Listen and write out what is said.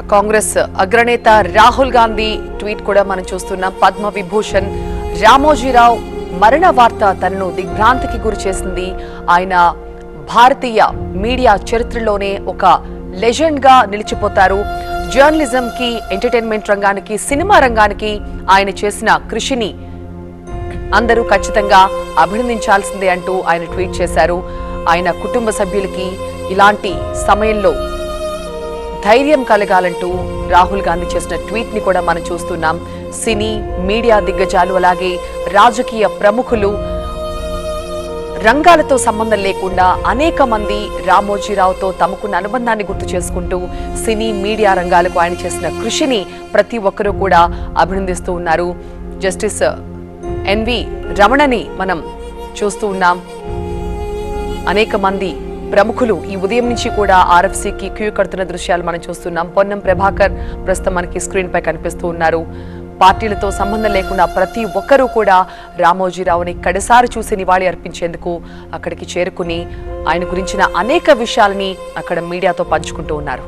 కాంగ్రెస్ అగ్రనేత రాహుల్ గాంధీ ట్వీట్ కూడా మనం చూస్తున్నాం పద్మ విభూషణ్ రామోజీరావు మరణ వార్త తనను దిగ్భ్రాంతికి గురి చేసింది. ఆయన భారతీయ మీడియా చరిత్రలోనే ఒక లెజెండ్గా నిలిచిపోతారు. జర్నలిజం కి ఎంటర్టైన్మెంట్ రంగానికి సినిమా రంగానికి ఆయన చేసిన కృషిని అందరూ ఖచ్చితంగా అభినందించాల్సిందే అంటూ ఆయన ట్వీట్ చేశారు. ఆయన కుటుంబ సభ్యులకి ఇలాంటి సమయంలో ధైర్యం కలగాలంటూ రాహుల్ గాంధీ చేసిన ట్వీట్ని కూడా మనం చూస్తున్నాం. సినీ మీడియా దిగ్గజాలు అలాగే రాజకీయ ప్రముఖులు రంగాలతో సంబంధం లేకుండా అనేక మంది రామోజీరావుతో తమకున్న అనుబంధాన్ని గుర్తు చేసుకుంటూ సినీ మీడియా రంగాలకు ఆయన చేసిన కృషిని ప్రతి ఒక్కరూ కూడా అభినందిస్తూ ఉన్నారు. జస్టిస్ ఎన్వి రమణని మనం చూస్తూ ఉన్నాం. అనేక మంది ప్రముఖులు ఈ ఉదయం నుంచి కూడా ఆర్ఎఫ్సీకి క్యూ కడుతున్న దృశ్యాలు మనం చూస్తున్నాం. పొన్నం ప్రభాకర్ ప్రస్తుతం మనకి స్క్రీన్ పై కనిపిస్తూ ఉన్నారు. పార్టీలతో సంబంధం లేకుండా ప్రతి ఒక్కరూ కూడా రామోజీరావుని కడసారి చూసి నివాళి అర్పించేందుకు అక్కడికి చేరుకుని ఆయన గురించిన అనేక విషయాలని అక్కడ మీడియాతో పంచుకుంటూ ఉన్నారు.